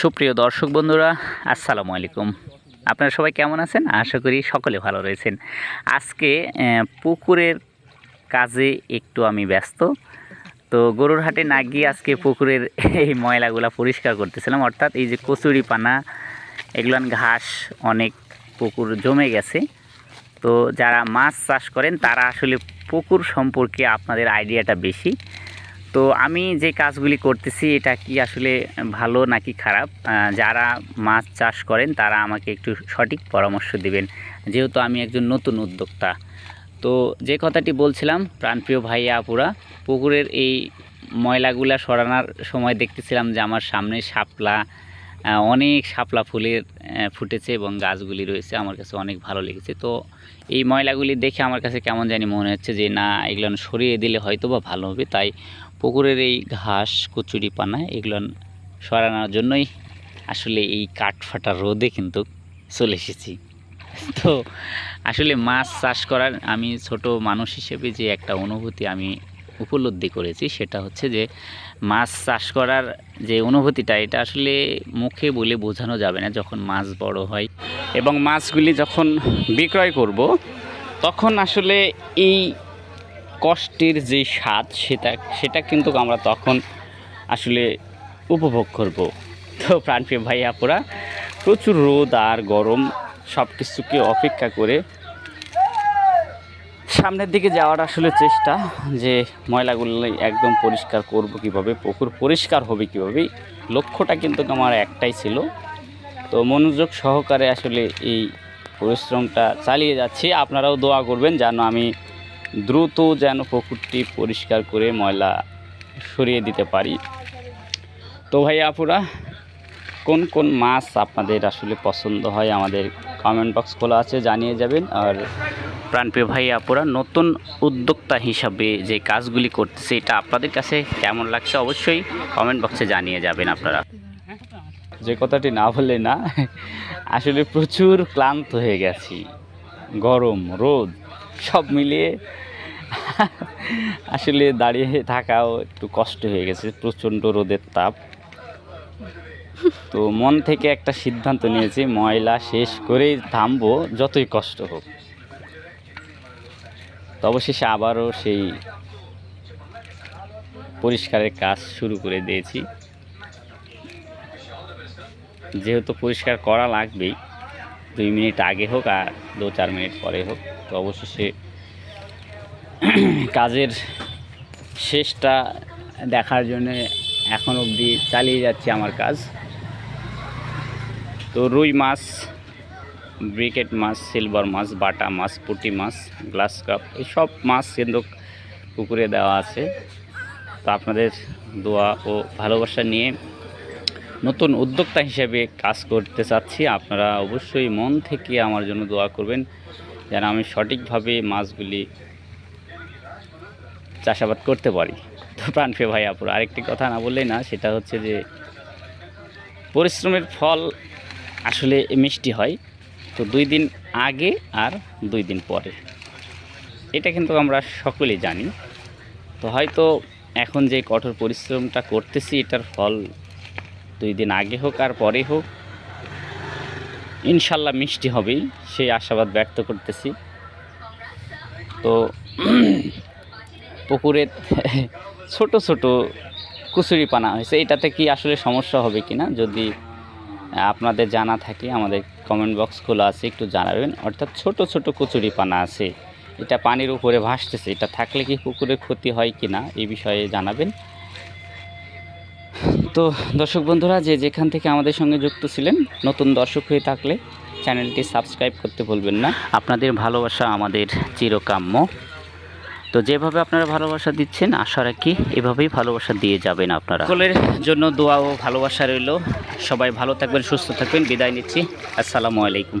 সুপ্রিয় দর্শক বন্ধুরা, আসসালামু আলাইকুম। আপনারা সবাই কেমন আছেন? আশা করি সকলে ভালো রয়েছেন। আজকে পুকুরের কাজে একটু আমি ব্যস্ত। তো গরুর হাটে না গিয়ে আজকে পুকুরের এই ময়লাগুলা পরিষ্কার করতেছিলাম। অর্থাৎ এই যে কচুরি পানা এগুলান ঘাস, অনেক পুকুর জমে গেছে। তো যারা মাছ চাষ করেন, তারা আসলে পুকুর সম্পর্কে আপনাদের আইডিয়াটা বেশি। তো আমি যে কাজগুলি করতেছি, এটা কি আসলে ভালো নাকি খারাপ? যারা মাছ চাষ করেন, তারা আমাকে একটু সঠিক পরামর্শ দিবেন। যেহেতু আমি একজন নতুন উদ্যোক্তা। তো যে কথাটি বলছিলাম, প্রাণপ্রিয় ভাইয়া আপুরা, পুকুরের এই ময়লাগুলা সরানোর সময় দেখতেছিলাম যে আমার সামনে শাপলা অনেক শাপলা ফুলের ফুটেছে এবং গাছগুলি রয়েছে। আমার কাছে অনেক ভালো লেগেছে। তো এই ময়লাগুলি দেখে আমার কাছে কেমন জানি মনে হচ্ছে যে, না, এগুলো সরিয়ে দিলে হয়তো বা ভালো হবে। তাই পুকুরের এই ঘাস, কচুরি পানা, এগুলো সরানোর জন্যই আসলে এই কাঠ ফাটা রোদে কিন্তু চলে এসেছি। তো আসলে মাছ চাষ করার আমি ছোট মানুষ হিসেবে যে একটা অনুভূতি আমি উপলব্ধি করেছি সেটা হচ্ছে যে মাছ চাষ করার যে অনুভূতিটা, এটা আসলে মুখে বলে বোঝানো যাবে না যখন মাছ বড় হয়। এবং মাছগুলি যখন বিক্রয় করব, তখন আসলে এই কষ্টের যে স্বাদ, সেটা সেটা কিন্তু আমরা তখন আসলে উপভোগ করব। তো প্রাণপ্রিয় ভাই আপুরা, প্রচুর রোদ আর গরম সব কিছুকে অপেক্ষা করে সামনের দিকে যাওয়ার আসলে চেষ্টা যে ময়লাগুলো একদম পরিষ্কার করব কীভাবে, পুকুর পরিষ্কার হবে কীভাবে, লক্ষ্যটা কিন্তু আমার একটাই ছিল। তো মনোযোগ সহকারে আসলে এই পরিশ্রমটা চালিয়ে যাচ্ছি। আপনারাও দোয়া করবেন যেন আমি দ্রুত যেন পুকুরটি পরিষ্কার করে ময়লা সরিয়ে দিতে পারি। তো ভাই আপুরা, কোন কোন মাছ আপনাদের আসলে পছন্দ হয় আমাদের কমেন্ট বক্স খোলা আছে, জানিয়ে যাবেন। আর প্রাণপ্রিয় ভাই আপুরা, নতুন উদ্যোক্তা হিসাবে যে কাজগুলি করতেছে, এটা আপনাদের কাছে কেমন লাগছে অবশ্যই কমেন্ট বক্সে জানিয়ে যাবেন আপনারা। যে কথাটি না বললে না, আসলে প্রচুর ক্লান্ত হয়ে গেছি। গরম, রোদ, সব মিলিয়ে আসলে দাঁড়িয়ে থাকাও একটু কষ্ট হয়ে গেছে, প্রচণ্ড রোদের তাপ। তো মন থেকে একটা সিদ্ধান্ত নিয়েছি, ময়লা শেষ করেই থামবো, যতই কষ্ট হোক। তো অবশেষে আবারও সেই পরিষ্কারের কাজ শুরু করে দিয়েছি। যেহেতু পরিষ্কার করা লাগবেই, দুই মিনিট আগে হোক আর দু চার মিনিট পরে হোক, তো অবশেষে কাজের শেষটা দেখার জন্য এখন অবধি চালিয়ে যাচ্ছে আমার কাজ। তো রুই মাছ ব্রিকেট মাছ, সিলভার মাছ, বাটা মাছ, পুঁটি মাছ, গ্লাস কাপ এইসব মাছ কিন্তু পুকুরে দেওয়া আছে। তো আপনাদের দোয়া ও ভালোবাসা নিয়ে নতুন উদ্যোক্তা হিসেবে কাজ করতে চাচ্ছি। আপনারা অবশ্যই মন থেকে আমার জন্য দোয়া করবেন যেন আমি সঠিকভাবে মাছগুলি চাষাবাদ করতে পারি। তো প্রাণপ্রিয় ভাই আপুর আরেকটি কথা না বললেই না, সেটা হচ্ছে যে পরিশ্রমের ফল আসলে মিষ্টি হয়। তো দুই দিন আগে আর দুই দিন পরে। এটা কিন্তু আমরা সকলেই জানি। তো হয়তো এখন যে কঠোর পরিশ্রমটা করতেছি, এটার ফল দুই দিন আগে হোক আর পরে হোক, ইনশাল্লাহ মিষ্টি হবেই, সেই আশাবাদ ব্যক্ত করতেছি। তো পুকুরে ছোট ছোট কুচুরি পানা হয়েছে, এটাতে কি আসলে সমস্যা হবে কি না যদি আপনাদের জানা থাকে আমাদের কমেন্ট বক্স খোলা আছে, একটু জানাবেন। অর্থাৎ ছোট ছোট কচুরি পানা আছে। এটা পানির উপরে ভাসতেছে, এটা থাকলে কি পুকুরে ক্ষতি হয় কি না, এই বিষয়ে জানাবেন। তো দর্শক বন্ধুরা, যে যেখান থেকে আমাদের সঙ্গে যুক্ত ছিলেন, নতুন দর্শক হয়ে থাকলে চ্যানেলটি সাবস্ক্রাইব করতে ভুলবেন না। আপনাদের ভালোবাসা আমাদের চিরকাম্য। তো যেভাবে আপনারা ভালোবাসা দিচ্ছেন, আশা রাখি এভাবেই ভালোবাসা দিয়ে যাবেন আপনারা। সকলের জন্য দোয়া ও ভালোবাসা রইল। সবাই ভালো থাকবেন, সুস্থ থাকবেন। বিদায় নিচ্ছি। আসসালামু আলাইকুম।